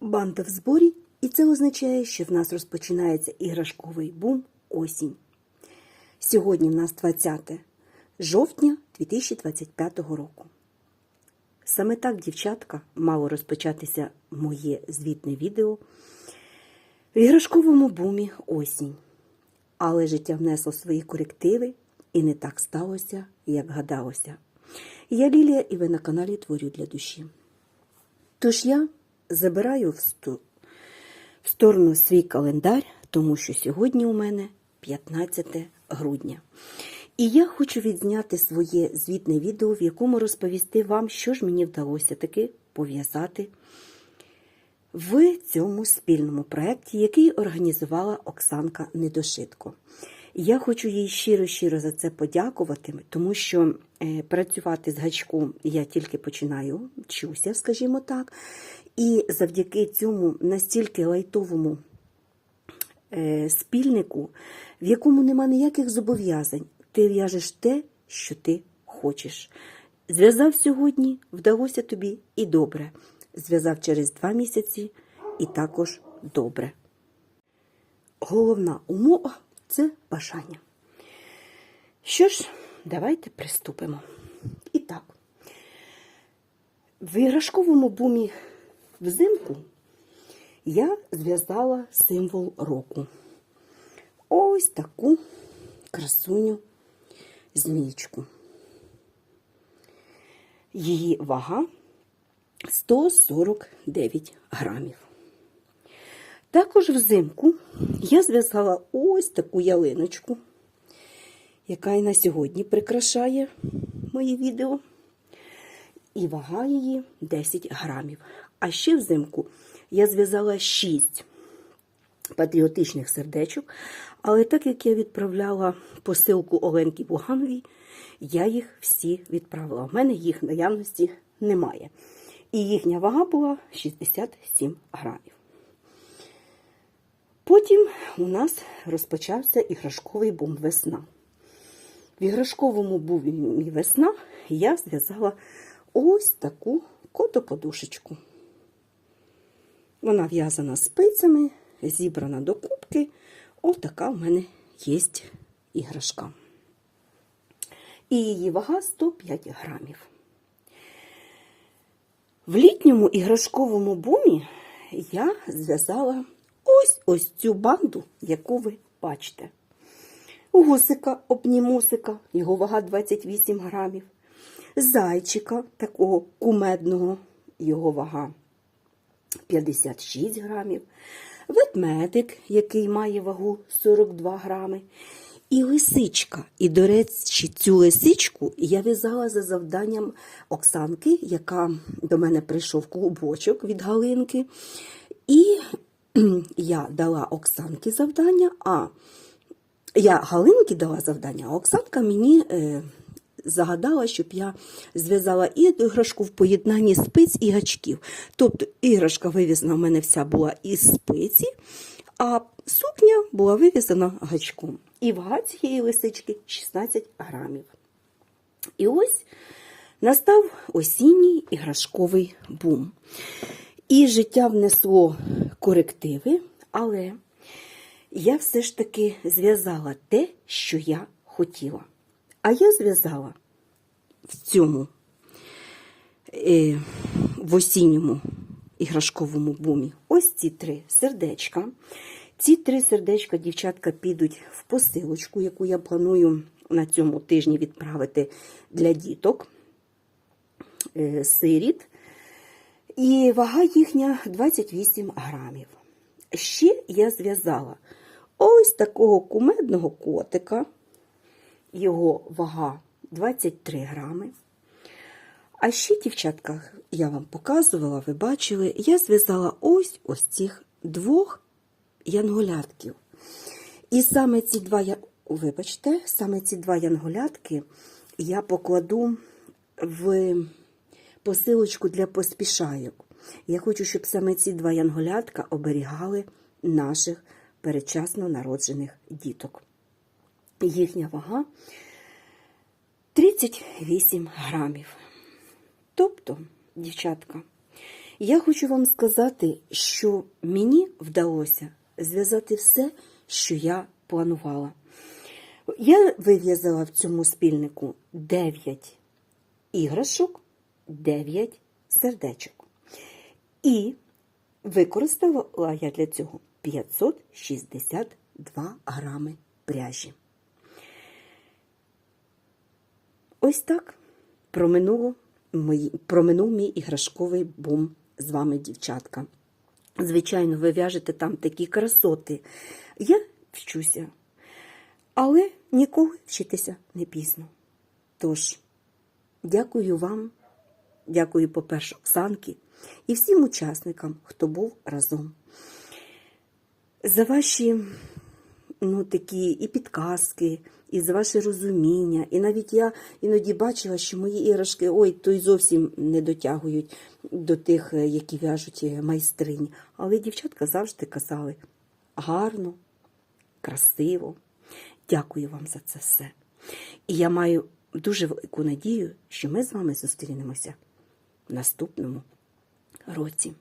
Банда в зборі, і це означає, що в нас розпочинається іграшковий бум осінь. Сьогодні в нас 20 жовтня 2025 року. Саме так, дівчатка, мало розпочатися моє звітне відео в іграшковому бумі осінь. Але життя внесло свої корективи, і не так сталося, як гадалося. Я Лілія, і ви на каналі Творю для душі. Тож я забираю в, сту... в сторону свій календар, тому що сьогодні у мене 15 грудня. І я хочу відзняти своє звітне відео, в якому розповісти вам, що ж мені вдалося таки пов'язати в цьому спільному проєкті, який організувала Оксанка Недошитко. Я хочу їй щиро-щиро за це подякувати, тому що е, працювати з гачком я тільки починаю, вчуся, скажімо так. І завдяки цьому настільки лайтовому е, спільнику, в якому нема ніяких зобов'язань, ти в'яжеш те, що ти хочеш. Зв'язав сьогодні, вдалося тобі і добре. Зв'язав через два місяці і також добре. Головна умова це бажання. Що ж, давайте приступимо. І так, в іграшковому бумі взимку я зв'язала символ року. Ось таку красуню змієчку. Її вага 149 грамів. Також взимку я зв'язала ось таку ялиночку, яка і на сьогодні прикрашає мої відео. І вага її 10 грамів. А ще взимку я зв'язала 6 патріотичних сердечок, але так як я відправляла посилку Оленки Бугановій, я їх всі відправила. У мене їх наявності немає. І їхня вага була 67 грамів. Потім у нас розпочався іграшковий бум весна. В іграшковому бумі весна я зв'язала ось таку котоподушечку. Вона в'язана спицями, зібрана до кубки. Ось така в мене є іграшка. І її вага 105 грамів. В літньому іграшковому бумі я зв'язала ось ось цю банду, яку ви бачите. Гусика, обнімусика, його вага 28 грамів. Зайчика такого кумедного, його вага 56 грамів. Ведмедик, який має вагу 42 грами. І лисичка. І, до речі, цю лисичку я в'язала за завданням Оксанки, яка до мене прийшов клубочок від Галинки. І я дала Оксанки завдання, а я Галинки дала завдання, а Оксанка мені е, загадала, щоб я зв'язала іграшку в поєднанні спиць і гачків. Тобто іграшка вивізана в мене вся була із спиці, а сукня була вивізана гачком. І вага цієї лисички 16 грамів. І ось настав осінній іграшковий бум. І життя внесло корективи, але я все ж таки зв'язала те, що я хотіла. А я зв'язала в цьому е, в осінньому іграшковому бумі ось ці три сердечка. Ці три сердечка, дівчатка, підуть в посилочку, яку я планую на цьому тижні відправити для діток е, сиріт. І вага їхня 28 грамів. Ще я зв'язала ось такого кумедного котика. Його вага 23 грами. А ще, дівчатка, я вам показувала, ви бачили, я зв'язала ось ось цих двох янголятків. І саме ці два, вибачте, саме ці два янголятки я покладу в посилочку для поспішайок. Я хочу, щоб саме ці два янголятка оберігали наших передчасно народжених діток. Їхня вага 38 грамів. Тобто, дівчатка, Я хочу вам сказати, що мені вдалося зв'язати все, що я планувала. Я вив'язала в цьому спільнику 9 іграшок, 9 сердечок. І використала я для цього 562 грами пряжі. Ось так проминуло мої, проминув мій іграшковий бум з вами, дівчатка. Звичайно, ви в'яжете там такі красоти. Я вчуся, але ніколи вчитися не пізно. Тож, дякую вам, дякую, по-перше, Оксанки і всім учасникам, хто був разом. За ваші ну, такі і підказки, і за ваше розуміння. І навіть я іноді бачила, що мої іграшки ой, то й зовсім не дотягують до тих, е, які в'яжуть е, майстрині. Але дівчатка завжди казали гарно, красиво. Дякую вам за це все. І я маю дуже велику надію, що ми з вами зустрінемося в наступному році.